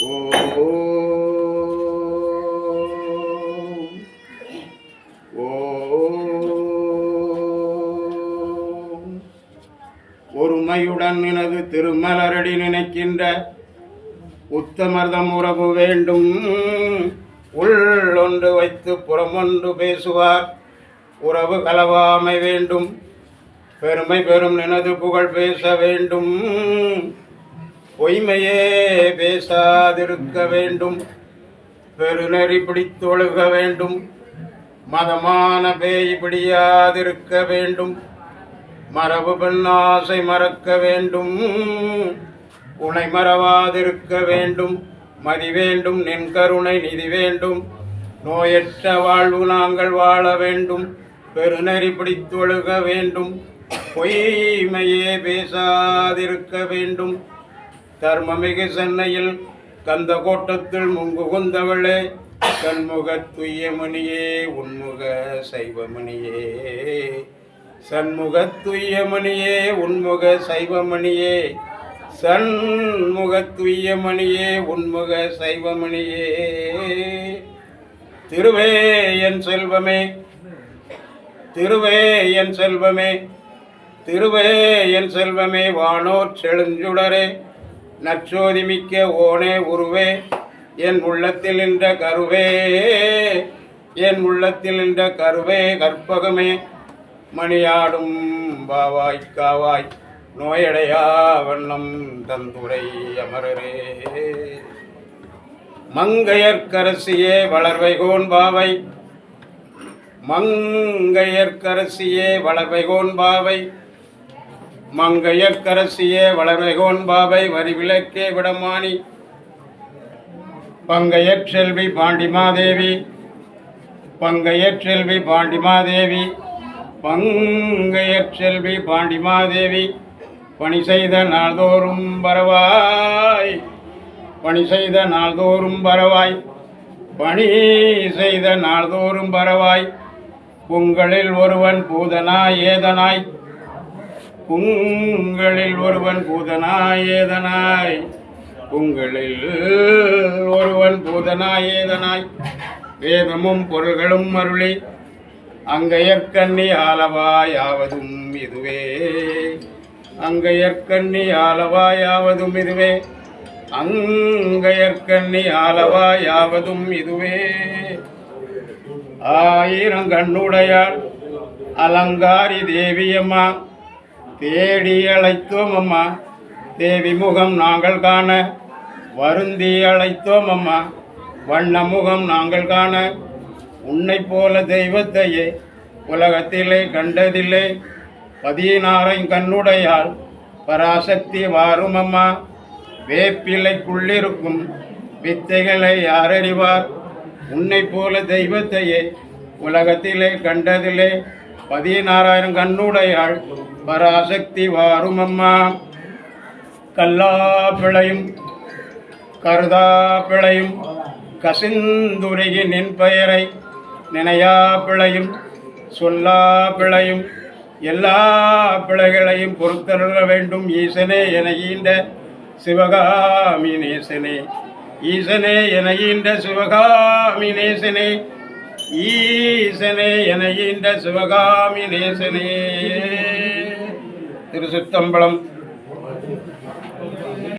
ஒருமையுடன் எனது திருமலரடி நினைக்கின்ற உத்தமர்தம் உறவு வேண்டும். உள்ளொன்று வைத்து புறமொன்று பேசுவார். உறவு கலவாமை வேண்டும். பெருமை பெரும் நினது புகழ் பேச வேண்டும். பொய்மையே பேசாதிருக்க வேண்டும். பெருநெறி பிடித்தொழுக வேண்டும். மதமான பேய் பிடியாதிருக்க வேண்டும். மரபு பெண்ணாசை மறக்க வேண்டும். உனை மறவாதிருக்க வேண்டும். மதி வேண்டும். நின் கருணை நிதி வேண்டும். நோயற்ற வாழ்வு நாங்கள் வாழ வேண்டும். பெருநெறி பிடித்தொழுக வேண்டும். பொய்மையே பேசாதிருக்க வேண்டும். தர்மமிகு சென்னையில் கந்த கோட்டத்தில் முங்குகுந்தவளே கண்முக துய்யமணியே உன்முக சைவமணியே. சண்முக துய்யமணியே உன்முக சைவமணியே. சண்முக துய்யமணியே உன்முக சைவமணியே. திருவே என் செல்வமே திருவே என் செல்வமே திருவே என் செல்வமே வானோர் செழுஞ்சுடரே. நற்சோதிமிக்க ஓனே உருவே என் உள்ளத்தில் நின்ற கருவே என் உள்ளத்தில் நின்ற கருவே கற்பகமே மணியாடும் பாவாய் காவாய் நோயடையா வண்ணம் தந்துரை அமரரே. மங்கையர்க்கரசியே வளர்வைகோன் பாவை மங்கையர்க்கரசியே வளர்வைகோன் பாவை மங்கையற்கரசியே வளர்வைகோன் பாவை வரி விளக்கே விடமானி. பங்கையற் செல்வி பாண்டிமாதேவி பங்கையற் செல்வி பாண்டிமாதேவி பங்கையற் செல்வி பாண்டிமாதேவி பணி செய்த நாள்தோறும் பரவாய் பணி செய்த நாள்தோறும் பரவாய் பணி செய்த நாள்தோறும் பரவாய் உங்களில் ஒருவன் பூதனாய் ஏதனாய் உங்களில் ஒருவன் பூதனாய் ஏதனாய் உங்களில் ஒருவன் பூதனாய் ஏதனாய் வேதமும் பொருள்களும் அருளி அங்கையற்கண்ணி ஆலவாயாவதும் இதுவே. அங்கையற்கண்ணி ஆலவாயாவதும் இதுவே. அங்கையற்கண்ணி ஆலவாயாவதும் இதுவே. ஆயிரம் கண்ணுடையாள் அலங்காரி தேவியம்மா தேடி அழைத்தோம் அம்மா. தேவி முகம் நாங்கள் காண. வருந்தி அழைத்தோம் அம்மா. வண்ண முகம் நாங்கள் காண. உன்னை போல தெய்வத்தையே உலகத்திலே கண்டதில்லை. பதினாறை கண்ணுடையால் பராசக்தி வாரும் அம்மா. வேப்பிலைக்குள்ளிருக்கும் வித்தைகளை யாரறிவார்? உன்னை போல தெய்வத்தையே உலகத்திலே கண்டதிலே பதினாறாயிரம் கண்ணுடையாள் பராசக்தி வாரும் அம்மா கல்லா பிழையும் கருதா பிழையும் கசிந்துருகி நின் பெயரை நினையா பிழையும் சொல்லா பிழையும் எல்லா பிழைகளையும் பொறுத்தருள வேண்டும் ஈசனே என ஈண்ட சிவகாமி நேசனே. ஈசனே என ஈண்ட சிவகாமி நேசனே. ஈசனே என ஈண்ட சிவகாமி நேசனே. திருசுத்தம்பலம்